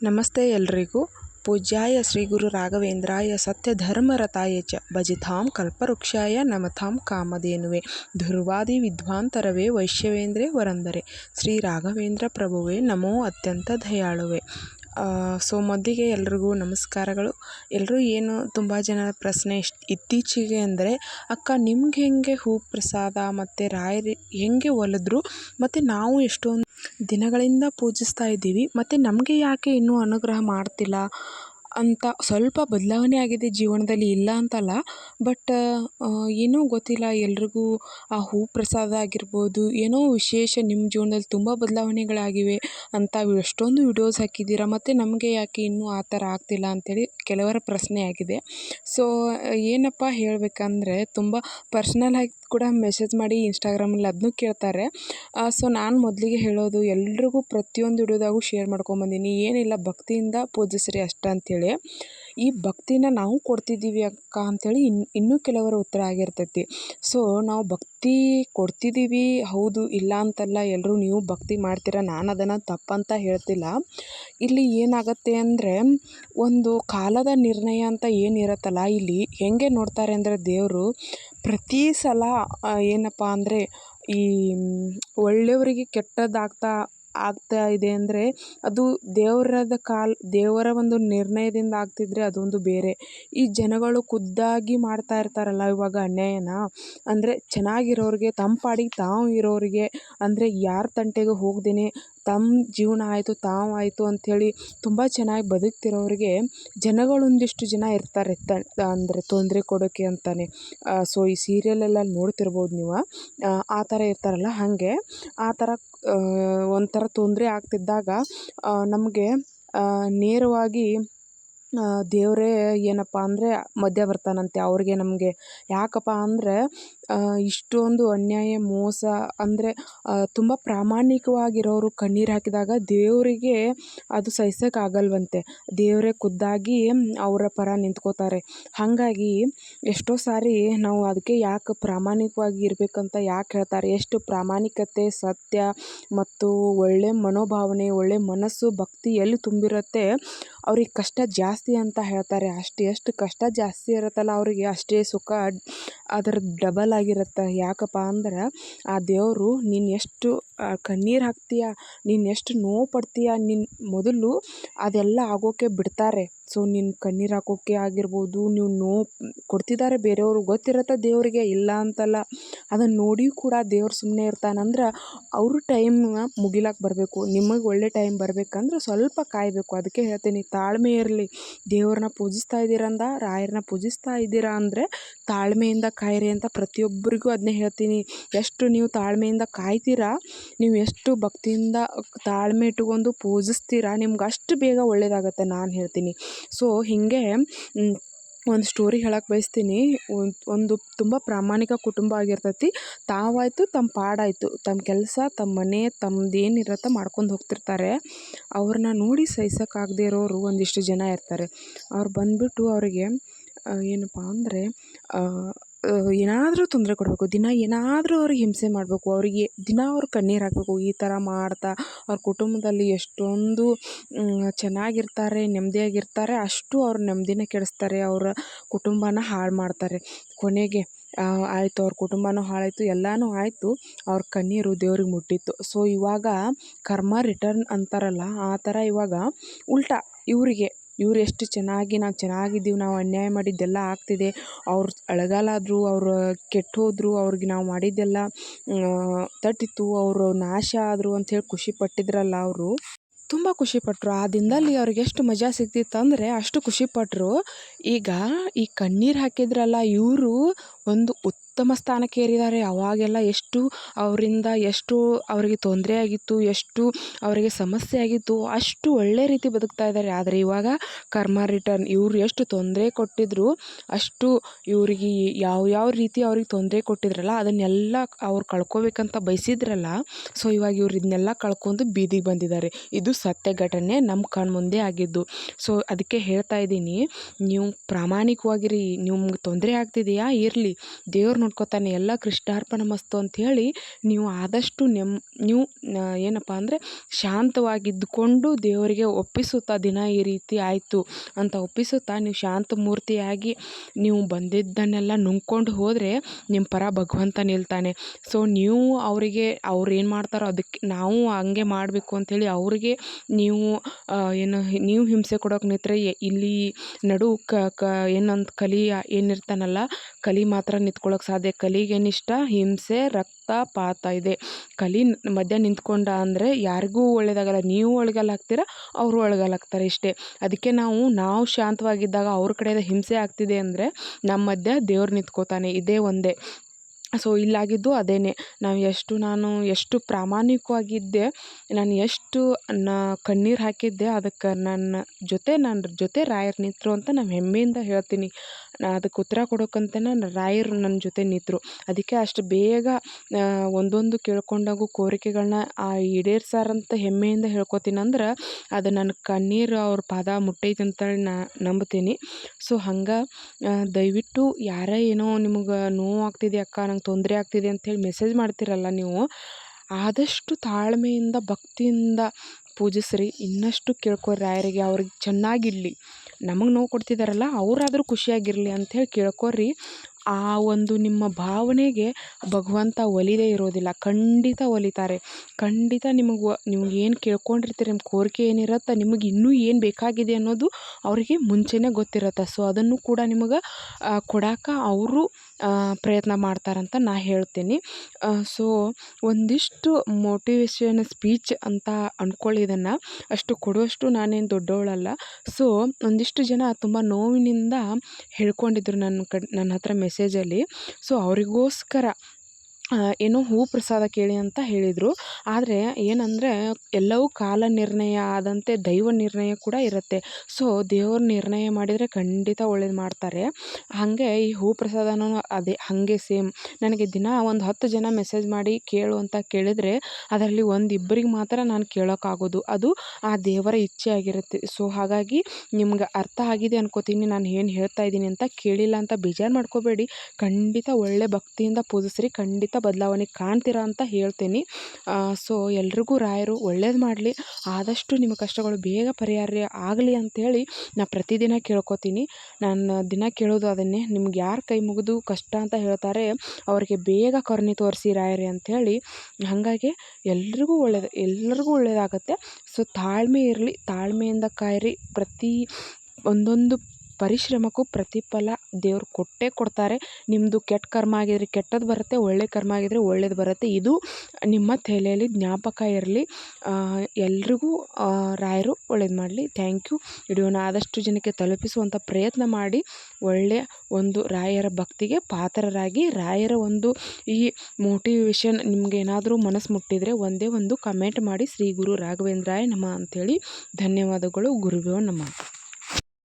ನಮಸ್ತೆ ಎಲ್ರಿಗೂ. ಪೂಜ್ಯಾಯ ಶ್ರೀ ಗುರು ರಾಘವೇಂದ್ರಾಯ ಸತ್ಯ ಧರ್ಮರತಾಯ ಚ ಭಜಿತಾಂ ಕಲ್ಪವೃಕ್ಷಾಯ ನಮತಾಂ ಕಾಮಧೇನುವೆ. ಧುರ್ವಾದಿ ವಿದ್ವಾಂತರವೇ ವೈಶ್ಯವೇಂದ್ರೇ ವರಂದರೆ. ಶ್ರೀ ರಾಘವೇಂದ್ರ ಪ್ರಭುವೇ ನಮೋ ಅತ್ಯಂತ ದಯಾಳುವೆ. ಸೊ ಮೊದಲಿಗೆ ಎಲ್ರಿಗೂ ನಮಸ್ಕಾರಗಳು. ಎಲ್ಲರೂ ಏನು ತುಂಬ ಜನ ಪ್ರಶ್ನೆ ಇತ್ತೀಚೆಗೆ ಅಂದರೆ, ಅಕ್ಕ ನಿಮ್ಗೆ ಹೆಂಗೆ ಹೂ ಪ್ರಸಾದ ಮತ್ತು ರಾಯರಿ ಹೆಂಗೆ ಒಲಿದ್ರು ಮತ್ತು ನಾವು ಎಷ್ಟೊಂದು ದಿನಗಳಿಂದ ಪೂಜಿಸ್ತಾ ಇದ್ದೀವಿ. ಮತ್ತು ನಮಗೆ ಯಾಕೆ ಇನ್ನೂ ಅನುಗ್ರಹ ಮಾಡ್ತಿಲ್ಲ ಅಂತ ಸ್ವಲ್ಪ ಬದಲಾವಣೆ ಆಗಿದೆ ಜೀವನದಲ್ಲಿ ಇಲ್ಲ ಅಂತಲ್ಲ. ಬಟ್ ಏನೋ ಗೊತ್ತಿಲ್ಲ, ಎಲ್ರಿಗೂ ಆ ಹೂ ಪ್ರಸಾದ ಆಗಿರ್ಬೋದು, ಏನೋ ವಿಶೇಷ ನಿಮ್ಮ ಜೀವನದಲ್ಲಿ ತುಂಬ ಬದಲಾವಣೆಗಳಾಗಿವೆ. ಅಂತ ಎಷ್ಟೊಂದು ವಿಡಿಯೋಸ್ ಹಾಕಿದ್ದೀರ, ಮತ್ತು ನಮಗೆ ಯಾಕೆ ಇನ್ನೂ ಆ ಥರ ಆಗ್ತಿಲ್ಲ ಅಂಥೇಳಿ ಕೆಲವರ ಪ್ರಶ್ನೆ ಆಗಿದೆ. ಸೊ ಏನಪ್ಪ ಹೇಳಬೇಕಂದ್ರೆ, ತುಂಬ ಪರ್ಸ್ನಲ್ ಆಗಿ ಕೂಡ ಮೆಸೇಜ್ ಮಾಡಿ ಇನ್ಸ್ಟಾಗ್ರಾಮಲ್ಲಿ ಅದನ್ನೂ ಕೇಳ್ತಾರೆ. ಸೊ ನಾನು ಮೊದಲಿಗೆ ಹೇಳೋದು, ಎಲ್ರಿಗೂ ಪ್ರತಿಯೊಂದು ವಿಡಿಯೋದಾಗೂ ಶೇರ್ ಮಾಡ್ಕೊಂಬಂದೀನಿ. ಏನಿಲ್ಲ, ಭಕ್ತಿಯಿಂದ ಪೂಜಿಸ್ರಿ ಅಷ್ಟೇ ಅಂಥೇಳಿ ಈ ಭಕ್ತಿನ ನಾವು ಕೊಡ್ತಿದ್ದೀವಿ ಅಕ್ಕ ಅಂಥೇಳಿ ಇನ್ನು ಇನ್ನೂ ಕೆಲವರ ಉತ್ತರ ಆಗಿರ್ತೈತಿ. ಸೊ ನಾವು ಭಕ್ತಿ ಕೊಡ್ತಿದ್ದೀವಿ, ಹೌದು, ಇಲ್ಲ ಅಂತಲ್ಲ ಎಲ್ಲರೂ ನೀವು ಭಕ್ತಿ ಮಾಡ್ತೀರ, ನಾನು ಅದನ್ನು ತಪ್ಪಂತ ಹೇಳ್ತಿಲ್ಲ. ಇಲ್ಲಿ ಏನಾಗುತ್ತೆ ಅಂದರೆ, ಒಂದು ಕಾಲದ ನಿರ್ಣಯ ಅಂತ ಏನಿರುತ್ತಲ್ಲ, ಇಲ್ಲಿ ಹೆಂಗೆ ನೋಡ್ತಾರೆ ಅಂದರೆ ದೇವರು ಪ್ರತಿ ಸಲ ಏನಪ್ಪ ಅಂದರೆ ಈ, ಒಳ್ಳೆಯವರಿಗೆ ಕೆಟ್ಟದ್ದಾಗ್ತಾ ಆಗ್ತಾ ಇದೆ ಅಂದರೆ ಅದು ದೇವರದ ಕಾಲ, ದೇವರ ಒಂದು ನಿರ್ಣಯದಿಂದ ಆಗ್ತಿದ್ರೆ ಅದೊಂದು ಬೇರೆ. ಈ ಜನಗಳು ಖುದ್ದಾಗಿ ಮಾಡ್ತಾ ಇರ್ತಾರಲ್ಲ ಇವಾಗ ಅನ್ಯಾಯನ, ಅಂದರೆ ಚೆನ್ನಾಗಿರೋರಿಗೆ ತಮ್ಮ ಪಾಡಿಗೆ ತಾವು ಇರೋರಿಗೆ, ಅಂದರೆ ಯಾರ ತಂಟೆಗೂ ಹೋಗ್ದೇನೆ ತಮ್ಮ ಜೀವನ ಆಯಿತು, ತಾವು ಆಯಿತು ಅಂಥೇಳಿ ತುಂಬ ಚೆನ್ನಾಗಿ ಬದುಕ್ತಿರೋರಿಗೆ ಜನಗಳೊಂದಿಷ್ಟು ಜನ ಇರ್ತಾರೆ ತ, ಅಂದರೆ ತೊಂದರೆ ಕೊಡೋಕ್ಕೆ ಅಂತಾನೆ. ಸೊ ಈ ಸೀರಿಯಲೆಲ್ಲ ನೋಡ್ತಿರ್ಬೋದು ನೀವು. ಆ ಥರ ಇರ್ತಾರಲ್ಲ ಹಾಗೆ. ಆ ಥರ ಒಂಥರ ತೊಂದರೆ ಆಗ್ತಿದ್ದಾಗ ನಮಗೆ ನೇರವಾಗಿ ದೇವರೇ ಏನಪ್ಪ ಅಂದರೆ ಮಧ್ಯ ಬರ್ತಾನಂತೆ. ಅವ್ರಿಗೆ ನಮಗೆ ಯಾಕಪ್ಪ ಅಂದರೆ ಇಷ್ಟೊಂದು ಅನ್ಯಾಯ, ಮೋಸ ಅಂದರೆ ತುಂಬ ಪ್ರಾಮಾಣಿಕವಾಗಿರೋರು ಕಣ್ಣೀರು ಹಾಕಿದಾಗ ದೇವರಿಗೆ ಅದು ಸಹಿಸೋಕ್ಕಾಗಲ್ವಂತೆ ದೇವರೇ ಖುದ್ದಾಗಿ ಅವರ ಪರ ನಿಂತ್ಕೋತಾರೆ. ಹಾಗಾಗಿ ಎಷ್ಟೋ ಸಾರಿ ನಾವು ಅದಕ್ಕೆ ಯಾಕೆ ಪ್ರಾಮಾಣಿಕವಾಗಿ ಇರಬೇಕಂತ ಯಾಕೆ ಹೇಳ್ತಾರೆ? ಎಷ್ಟು ಪ್ರಾಮಾಣಿಕತೆ, ಸತ್ಯ ಮತ್ತು ಒಳ್ಳೆಯ ಮನೋಭಾವನೆ ಒಳ್ಳೆಯ ಮನಸ್ಸು, ಭಕ್ತಿ ಎಲ್ಲಿ ತುಂಬಿರುತ್ತೆ? ಅವ್ರಿಗೆ ಕಷ್ಟ ಜಾಸ್ತಿ ಅಂತ ಹೇಳ್ತಾರೆ. ಅಷ್ಟು ಎಷ್ಟು ಕಷ್ಟ ಜಾಸ್ತಿ ಇರುತ್ತಲ್ಲ ಅವರಿಗೆ. ಅಷ್ಟೇ ಸುಖ ಅದರ ಡಬಲ್ ಆಗಿರುತ್ತೆ. ಯಾಕಪ್ಪ ಅಂದ್ರೆ, ಆ ದೇವರು ನೀನು ಎಷ್ಟು ಕಣ್ಣೀರು ಹಾಕ್ತೀಯ? ನೀನು ಎಷ್ಟು ನೋವು ಪಡ್ತೀಯ? ನಿನ್ನ ಮೊದಲು ಅದೆಲ್ಲ ಆಗೋಕ್ಕೆ ಬಿಡ್ತಾರೆ. ಸೊ, ನೀನು ಕಣ್ಣೀರು ಹಾಕೋಕ್ಕೆ ಆಗಿರ್ಬೋದು, ನೀವು ನೋ ಕೊಡ್ತಿದ್ದಾರೆ ಬೇರೆಯವರು, ಗೊತ್ತಿರತ್ತೆ ದೇವರಿಗೆ, ಇಲ್ಲ ಅಂತಲ್ಲ. ಅದನ್ನು ನೋಡಿ ಕೂಡ ದೇವ್ರು ಸುಮ್ಮನೆ ಇರ್ತಾನಂದ್ರೆ ಅವ್ರ ಟೈಮ್ ಮುಗಿಲಾಕೆ ಬರಬೇಕು. ನಿಮಗೆ ಒಳ್ಳೆ ಟೈಮ್ ಬರಬೇಕಂದ್ರೆ ಸ್ವಲ್ಪ ಕಾಯಬೇಕು. ಅದಕ್ಕೆ ಹೇಳ್ತೀನಿ, ತಾಳ್ಮೆ ಇರಲಿ. ದೇವ್ರನ್ನ ಪೂಜಿಸ್ತಾ ಇದ್ದೀರಂದ, ರಾಯರನ್ನ ಪೂಜಿಸ್ತಾ ಇದ್ದೀರಾ ಅಂದರೆ, ತಾಳ್ಮೆಯಿಂದ ಕಾಯಿರಿ ಅಂತ ಪ್ರತಿಯೊಬ್ಬರಿಗೂ ಅದನ್ನೇ ಹೇಳ್ತೀನಿ. ಎಷ್ಟು ನೀವು ತಾಳ್ಮೆಯಿಂದ ಕಾಯ್ತೀರಾ, ನೀವು ಎಷ್ಟು ಭಕ್ತಿಯಿಂದ ತಾಳ್ಮೆ ಇಟ್ಟುಕೊಂಡು ಪೂಜಿಸ್ತೀರಾ ನಿಮ್ಗೆ ಅಷ್ಟು ಬೇಗ ಒಳ್ಳೆಯದಾಗತ್ತೆ ನಾನು ಹೇಳ್ತೀನಿ. ಸೊ ಹೀಗೆ ಒಂದು ಸ್ಟೋರಿ ಹೇಳಕ್ಕೆ ಬಯಸ್ತೀನಿ. ಒಂದು ತುಂಬ ಪ್ರಾಮಾಣಿಕ ಕುಟುಂಬ ಆಗಿರ್ತೈತಿ. ತಾವಾಯಿತು ತಮ್ಮ ಪಾಡಾಯಿತು. ತಮ್ಮ ಕೆಲಸ ತಮ್ಮ ಮನೆ, ತಮ್ದು ಏನಿರತ್ತೆ ಮಾಡ್ಕೊಂಡು ಹೋಗ್ತಿರ್ತಾರೆ. ಅವ್ರನ್ನ ನೋಡಿ ಸಹಿಸೋಕ್ಕಾಗದೇ ಇರೋರು ಒಂದಿಷ್ಟು ಜನ ಇರ್ತಾರೆ. ಅವ್ರು ಬಂದುಬಿಟ್ಟು ಅವರಿಗೆ ಏನಪ್ಪ ಅಂದರೆ ಏನಾದರೂ ತೊಂದರೆ ಕೊಡಬೇಕು. ದಿನ ಏನಾದರೂ ಅವ್ರಿಗೆ ಹಿಂಸೆ ಮಾಡಬೇಕು. ಅವರಿಗೆ ದಿನ ಅವ್ರು ಕಣ್ಣೀರು ಹಾಕಬೇಕು. ಈ ಥರ ಮಾಡ್ತಾ ಅವ್ರ ಕುಟುಂಬದಲ್ಲಿ ಎಷ್ಟೊಂದು ಚೆನ್ನಾಗಿರ್ತಾರೆ, ನೆಮ್ಮದಿಯಾಗಿರ್ತಾರೆ, ಅಷ್ಟು ಅವ್ರ ನೆಮ್ಮದಿನ ಕೆಡಿಸ್ತಾರೆ. ಅವರ ಕುಟುಂಬನ ಹಾಳು ಮಾಡ್ತಾರೆ. ಕೊನೆಗೆ ಆಯಿತು, ಅವ್ರ ಕುಟುಂಬನೂ ಹಾಳಾಯಿತು, ಎಲ್ಲನೂ ಆಯಿತು, ಅವ್ರ ಕಣ್ಣೀರು ದೇವ್ರಿಗೆ ಮುಟ್ಟಿತ್ತು. ಸೊ, ಇವಾಗ ಕರ್ಮ ರಿಟರ್ನ್ ಅಂತಾರಲ್ಲ, ಆ ಥರ ಇವಾಗ ಉಲ್ಟಾ ಇವರಿಗೆ ಇವ್ರು ಎಷ್ಟು ಚೆನ್ನಾಗಿ ನಾವು ಚೆನ್ನಾಗಿದ್ದೀವಿ, ನಾವು ಅನ್ಯಾಯ ಮಾಡಿದ್ದೆಲ್ಲ ಆಗ್ತಿದೆ. ಅವ್ರು ಅಳಗಾಲಾದರು, ಅವ್ರು ಕೆಟ್ಟು ಹೋದರು ಅವ್ರಿಗೆ ನಾವು ಮಾಡಿದ್ದೆಲ್ಲ ತಟ್ಟಿತು ಅವರು ನಾಶ ಆದರು ಅಂಥೇಳಿ ಖುಷಿ ಪಟ್ಟಿದ್ರಲ್ಲ ಅವರು. ತುಂಬ ಖುಷಿಪಟ್ಟರು ಆ ದಿನದಲ್ಲಿ ಅವ್ರಿಗೆ ಎಷ್ಟು ಮಜಾ ಸಿಗ್ತಿತ್ತು ಅಂದರೆ ಅಷ್ಟು ಖುಷಿಪಟ್ಟರು ಈಗ ಈ ಕಣ್ಣೀರು ಹಾಕಿದ್ರಲ್ಲ ಇವರು ಒಂದು ಉತ್ತಮ ಸ್ಥಾನಕ್ಕೇರಿದ್ದಾರೆ ಅವಾಗೆಲ್ಲ ಎಷ್ಟು ಅವರಿಂದ ಎಷ್ಟು ಅವರಿಗೆ ತೊಂದರೆ ಆಗಿತ್ತು, ಎಷ್ಟು ಅವರಿಗೆ ಸಮಸ್ಯೆ ಆಗಿತ್ತು, ಅಷ್ಟು ಒಳ್ಳೆ ರೀತಿ ಬದುಕ್ತಾ ಇದ್ದಾರೆ. ಆದರೆ ಇವಾಗ ಕರ್ಮ ರಿಟರ್ನ್ ಇವರು ಎಷ್ಟು ತೊಂದರೆ ಕೊಟ್ಟಿದ್ರು, ಅಷ್ಟು ಇವರಿಗೆ ಯಾವ ಯಾವ ರೀತಿ ಅವ್ರಿಗೆ ತೊಂದರೆ ಕೊಟ್ಟಿದ್ರಲ್ಲ, ಅದನ್ನೆಲ್ಲ ಅವ್ರು ಕಳ್ಕೊಬೇಕಂತ ಬಯಸಿದ್ರಲ್ಲ, ಸೊ ಇವಾಗ ಇವ್ರು ಇದನ್ನೆಲ್ಲ ಕಳ್ಕೊಂಡು ಬೀದಿಗೆ ಬಂದಿದ್ದಾರೆ. ಇದು ಸತ್ಯ ಘಟನೆ ನಮ್ಮ ಕಣ್ಮುಂದೆ ಆಗಿದ್ದು. ಸೊ ಅದಕ್ಕೆ ಹೇಳ್ತಾ ಇದ್ದೀನಿ, ನೀವು ಪ್ರಾಮಾಣಿಕವಾಗಿರಿ, ನಿಮ್ಗೆ ತೊಂದರೆ ಆಗ್ತಿದೆಯಾ? ಇರಲಿ. ದೇವ್ರು ನೋಡ್ಕೊತಾನೆ ಎಲ್ಲ ಕೃಷ್ಣಾರ್ಪಣ ಮಸ್ತು ಅಂಥೇಳಿ ನೀವು ಆದಷ್ಟು ನೆಮ್ಮ ನೀವು ಏನಪ್ಪ ಅಂದರೆ ಶಾಂತವಾಗಿದ್ದುಕೊಂಡು ದೇವರಿಗೆ ಒಪ್ಪಿಸುತ್ತಾ, ದಿನ ಈ ರೀತಿ ಆಯಿತು ಅಂತ ಒಪ್ಪಿಸುತ್ತಾ, ನೀವು ಶಾಂತ ಮೂರ್ತಿಯಾಗಿ ನೀವು ಬಂದಿದ್ದನ್ನೆಲ್ಲ ನುಂಗ್ಕೊಂಡು ಹೋದರೆ ನಿಮ್ಮ ಪರ ಭಗವಂತ ನಿಲ್ತಾನೆ. ಸೊ ನೀವು ಅವರಿಗೆ, ಅವ್ರು ಏನು ಮಾಡ್ತಾರೋ ಅದಕ್ಕೆ ನಾವು ಹಂಗೆ ಮಾಡಬೇಕು ಅಂಥೇಳಿ ಅವ್ರಿಗೆ ನೀವು ಏನು, ನೀವು ಹಿಂಸೆ ಕೊಡೋಕೆ ನಿಂತರೆ ಇಲ್ಲಿ ನಡು ಕ ಕ ಏನಂತ ಕಲಿ, ಏನಿರ್ತಾನಲ್ಲ, ಕಲಿ ಮಾತ್ರ ನಿಂತ್ಕೊಳ್ಳೋಕೆ ಸಾಧ್ಯ ಕಲಿಗೇನಿಷ್ಟ ಹಿಂಸೆ ರಕ್ತಪಾತ ಇದೆ. ಕಲಿ ಮಧ್ಯ ನಿಂತ್ಕೊಂಡ ಅಂದರೆ ಯಾರಿಗೂ ಒಳ್ಳೆಯದಾಗಲ್ಲ ನೀವು ಒಳಗಲ್ಲಾಗ್ತೀರ ಅವರು ಒಳಗಲ್ಲಾಗ್ತಾರೆ ಇಷ್ಟೇ. ಅದಕ್ಕೆ ನಾವು ನಾವು ಶಾಂತವಾಗಿದ್ದಾಗ ಅವ್ರ ಕಡೆಯಿಂದ ಹಿಂಸೆ ಆಗ್ತಿದೆ ಅಂದರೆ ನಮ್ಮ ಮಧ್ಯ ದೇವ್ರು ನಿಂತ್ಕೋತಾನೆ. ಇದೇ ಒಂದೇ. ಸೊ, ಇಲ್ಲಾಗಿದ್ದು ಅದೇನೆ. ನಾವು ಎಷ್ಟು ನಾನು ಎಷ್ಟು ಪ್ರಾಮಾಣಿಕವಾಗಿದ್ದೆ, ನಾನು ಎಷ್ಟು ನ ಕಣ್ಣೀರು ಹಾಕಿದ್ದೆ, ಅದಕ್ಕೆ ನನ್ನ ಜೊತೆ ನನ್ನ ಜೊತೆ ರಾಯರ್ ನಿಂತರು ಅಂತ ನಾವು ಹೆಮ್ಮೆಯಿಂದ ಹೇಳ್ತೀನಿ. ನಾ ಅದಕ್ಕೆ ಉತ್ತರ ಕೊಡೋಕ್ಕಂತನೇ ರಾಯರು ನನ್ನ ಜೊತೆ ನಿಂತರು ಅದಕ್ಕೆ ಅಷ್ಟು ಬೇಗ ಒಂದೊಂದು ಕೇಳ್ಕೊಂಡಾಗೂ ಕೋರಿಕೆಗಳನ್ನ ಆ, ಈಡೇರ್ಸಾರಂತ ಹೆಮ್ಮೆಯಿಂದ ಹೇಳ್ಕೊತೀನಿ ಅಂದ್ರೆ ಅದು ನನ್ನ ಕಣ್ಣೀರು ಅವ್ರ ಪಾದ ಮುಟ್ಟೈತೆ ಅಂತೇಳಿ ನಾ ನಂಬ್ತೀನಿ. ಸೊ, ಹಂಗೆ ದಯವಿಟ್ಟು ಯಾರೇ ಏನೋ ನಿಮಗೆ ನೋವು ಆಗ್ತಿದೆ ಅಕ್ಕ, ನಂಗೆ ತೊಂದರೆ ಆಗ್ತಿದೆ ಅಂಥೇಳಿ ಮೆಸೇಜ್ ಮಾಡ್ತೀರಲ್ಲ ನೀವು, ಆದಷ್ಟು ತಾಳ್ಮೆಯಿಂದ, ಭಕ್ತಿಯಿಂದ ಪೂಜಿಸ್ರಿ. ಇನ್ನಷ್ಟು ಕೇಳ್ಕೊರಿ ರಾಯರಿಗೆ, ಅವ್ರಿಗೆ ಚೆನ್ನಾಗಿರಲಿ. ನಮಗೆ ನೋವು ಕೊಡ್ತಿದ್ದಾರಲ್ಲ ಅವರಾದ್ರೂ ಖುಷಿಯಾಗಿರಲಿ ಅಂಥೇಳಿ ಕೇಳ್ಕೊರಿ ಆ ಒಂದು ನಿಮ್ಮ ಭಾವನೆಗೆ ಭಗವಂತ ಒಲಿದೇ ಇರೋದಿಲ್ಲ, ಖಂಡಿತ ಒಲಿತಾರೆ. ಖಂಡಿತ ನಿಮಗೆ ನೀವು ಏನು ಕೇಳ್ಕೊಂಡಿರ್ತೀರಿ ನಿಮ್ಮ ಕೋರಿಕೆ ಏನಿರುತ್ತೆ, ನಿಮಗೆ ಇನ್ನೂ ಏನು ಬೇಕಾಗಿದೆ ಅನ್ನೋದು ಅವರಿಗೆ ಮುಂಚೆನೇ ಗೊತ್ತಿರುತ್ತೆ. ಸೊ ಅದನ್ನು ಕೂಡ ನಿಮಗೆ ಕೊಡಾಕ ಅವರು ಪ್ರಯತ್ನ ಮಾಡ್ತಾರಂತ ನಾ ಹೇಳ್ತೀನಿ. ಸೊ ಒಂದಿಷ್ಟು ಮೋಟಿವೇಶನ್ ಸ್ಪೀಚ್ ಅಂತ ಅಂದ್ಕೊಳ್ಳಿ ಇದನ್ನು ಅಷ್ಟು ಕೊಡುವಷ್ಟು ನಾನೇನು ದೊಡ್ಡವಳಲ್ಲ. ಸೊ ಒಂದಿಷ್ಟು ಜನ ತುಂಬ ನೋವಿನಿಂದ ಹೇಳ್ಕೊಂಡಿದ್ರು ನನ್ನ ಕಡೆ ನನ್ನ ಹತ್ರ ಮೆಸೇಜಲ್ಲಿ ಸೊ ಅವರಿಗೋಸ್ಕರ ಏನೋ ಹೂ ಪ್ರಸಾದ ಕೇಳಿ ಅಂತ ಹೇಳಿದರು. ಆದರೆ ಏನಂದರೆ ಎಲ್ಲವೂ ಕಾಲ ನಿರ್ಣಯ ಆದಂತೆ ದೈವ ನಿರ್ಣಯ ಕೂಡ ಇರುತ್ತೆ. ಸೊ ದೇವ್ರು ನಿರ್ಣಯ ಮಾಡಿದರೆ ಖಂಡಿತ ಒಳ್ಳೇದು ಮಾಡ್ತಾರೆ. ಹಾಗೆ ಈ ಹೂ ಪ್ರಸಾದನೂ ಅದೇ, ಹಾಗೆ ಸೇಮ್. ನನಗೆ ದಿನ ಒಂದು ಹತ್ತು ಜನ ಮೆಸೇಜ್ ಮಾಡಿ ಕೇಳು ಅಂತ ಕೇಳಿದರೆ ಅದರಲ್ಲಿ ಒಂದು ಇಬ್ಬರಿಗೆ ಮಾತ್ರ ನಾನು ಕೇಳೋಕ್ಕಾಗೋದು ಅದು ಆ ದೇವರ ಇಚ್ಛೆ ಆಗಿರುತ್ತೆ. ಸೊ ಹಾಗಾಗಿ ನಿಮ್ಗೆ ಅರ್ಥ ಆಗಿದೆ ಅನ್ಕೋತೀನಿ. ನಾನು ಏನು ಹೇಳ್ತಾ ಇದ್ದೀನಿ ಅಂತ ಕೇಳಿಲ್ಲ ಅಂತ ಬೇಜಾರು ಮಾಡ್ಕೋಬೇಡಿ. ಖಂಡಿತ ಒಳ್ಳೆ ಭಕ್ತಿಯಿಂದ ಪೂಜಿಸ್ರಿ. ಖಂಡಿತ ಬದಲಾವಣೆ ಕಾಣ್ತೀರಾ ಅಂತ ಹೇಳ್ತೀನಿ. ಸೊ ಎಲ್ರಿಗೂ ರಾಯರು ಒಳ್ಳೇದು ಮಾಡಲಿ. ಆದಷ್ಟು ನಿಮ್ಮ ಕಷ್ಟಗಳು ಬೇಗ ಪರಿಹಾರ ಆಗಲಿ ಅಂಥೇಳಿ ನಾ ಪ್ರತಿದಿನ ಕೇಳ್ಕೊತೀನಿ. ನಾನು ದಿನ ಕೇಳೋದು ಅದನ್ನೇ. ನಿಮ್ಗೆ ಯಾರು ಕೈ ಮುಗಿದು ಕಷ್ಟ ಅಂತ ಹೇಳ್ತಾರೆ, ಅವರಿಗೆ ಬೇಗ ಕರುಣೆ ತೋರಿಸಿ ರಾಯರೇ ಅಂಥೇಳಿ ಹಾಗಾಗಿ ಎಲ್ರಿಗೂ ಒಳ್ಳೇದು ಎಲ್ಲರಿಗೂ ಒಳ್ಳೆಯದಾಗತ್ತೆ ಸೊ ತಾಳ್ಮೆ ಇರಲಿ. ತಾಳ್ಮೆಯಿಂದ ಕಾಯಿರಿ. ಪ್ರತಿ ಒಂದೊಂದು ಪರಿಶ್ರಮಕ್ಕೂ ಪ್ರತಿಫಲ ದೇವರು ಕೊಟ್ಟೇ ಕೊಡ್ತಾರೆ. ನಿಮ್ಮದು ಕೆಟ್ಟ ಕರ್ಮ ಆಗಿದ್ರೆ ಕೆಟ್ಟದ್ದು ಬರುತ್ತೆ, ಒಳ್ಳೆ ಕರ್ಮ ಆಗಿದ್ದರೆ ಒಳ್ಳೇದು ಬರುತ್ತೆ. ಇದು ನಿಮ್ಮ ತಲೆಯಲ್ಲಿ ಜ್ಞಾಪಕ ಇರಲಿ. ಎಲ್ರಿಗೂ ರಾಯರು ಒಳ್ಳೇದು ಮಾಡಲಿ. ಥ್ಯಾಂಕ್ ಯು ವಿಡಿಯೋನ ಆದಷ್ಟು ಜನಕ್ಕೆ ತಲುಪಿಸುವಂಥ ಪ್ರಯತ್ನ ಮಾಡಿ. ಒಳ್ಳೆಯ ಒಂದು ರಾಯರ ಭಕ್ತಿಗೆ ಪಾತ್ರರಾಗಿ, ರಾಯರ ಒಂದು ಈ ಮೋಟಿವೇಶನ್ ನಿಮ್ಗೆ ಏನಾದರೂ ಮನಸ್ಸು ಮುಟ್ಟಿದರೆ ಒಂದೇ ಒಂದು ಕಮೆಂಟ್ ಮಾಡಿ. ಶ್ರೀ ಗುರು ರಾಘವೇಂದ್ರಾಯ ನಮ ಅಂಥೇಳಿ ಧನ್ಯವಾದಗಳು. ಗುರುವೋ ನಮಃ.